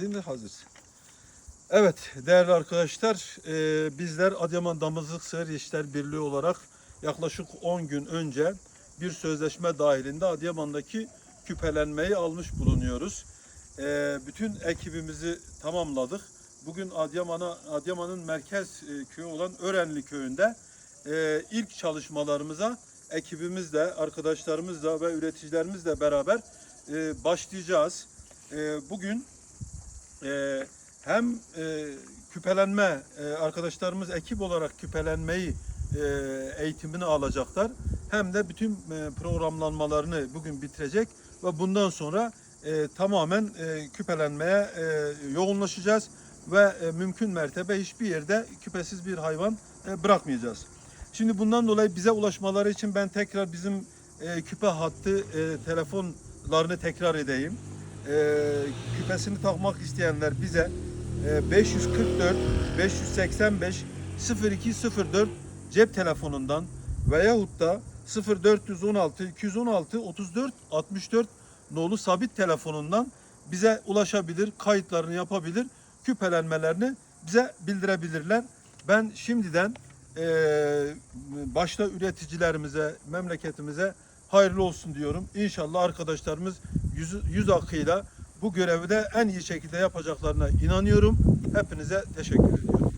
Şimdi hazır. Evet değerli arkadaşlar e, bizler Adıyaman Damızlık Sığır İşler Birliği olarak yaklaşık 10 gün önce bir sözleşme dahilinde Adıyaman'daki küpelenmeyi almış bulunuyoruz. E, bütün ekibimizi tamamladık. Bugün Adıyaman'a Adıyaman'ın merkez e, köyü olan Örenli köyünde e, ilk çalışmalarımıza ekibimizle, arkadaşlarımızla ve üreticilerimizle beraber e, başlayacağız. E, bugün e, hem e, küpelenme e, arkadaşlarımız ekip olarak küpelenmeyi e, eğitimini alacaklar hem de bütün e, programlanmalarını bugün bitirecek ve bundan sonra e, tamamen e, küpelenmeye e, yoğunlaşacağız ve e, mümkün mertebe hiçbir yerde küpesiz bir hayvan e, bırakmayacağız. Şimdi bundan dolayı bize ulaşmaları için ben tekrar bizim e, küpe hattı e, telefonlarını tekrar edeyim. E, küpesini takmak isteyenler bize e, 544 585 0204 cep telefonundan veyahut da 0416 216 34 64 nolu sabit telefonundan bize ulaşabilir, kayıtlarını yapabilir, küpelenmelerini bize bildirebilirler. Ben şimdiden eee, başta üreticilerimize, memleketimize hayırlı olsun diyorum. İnşallah arkadaşlarımız yüz, yüz akıyla bu görevi de en iyi şekilde yapacaklarına inanıyorum. Hepinize teşekkür ediyorum.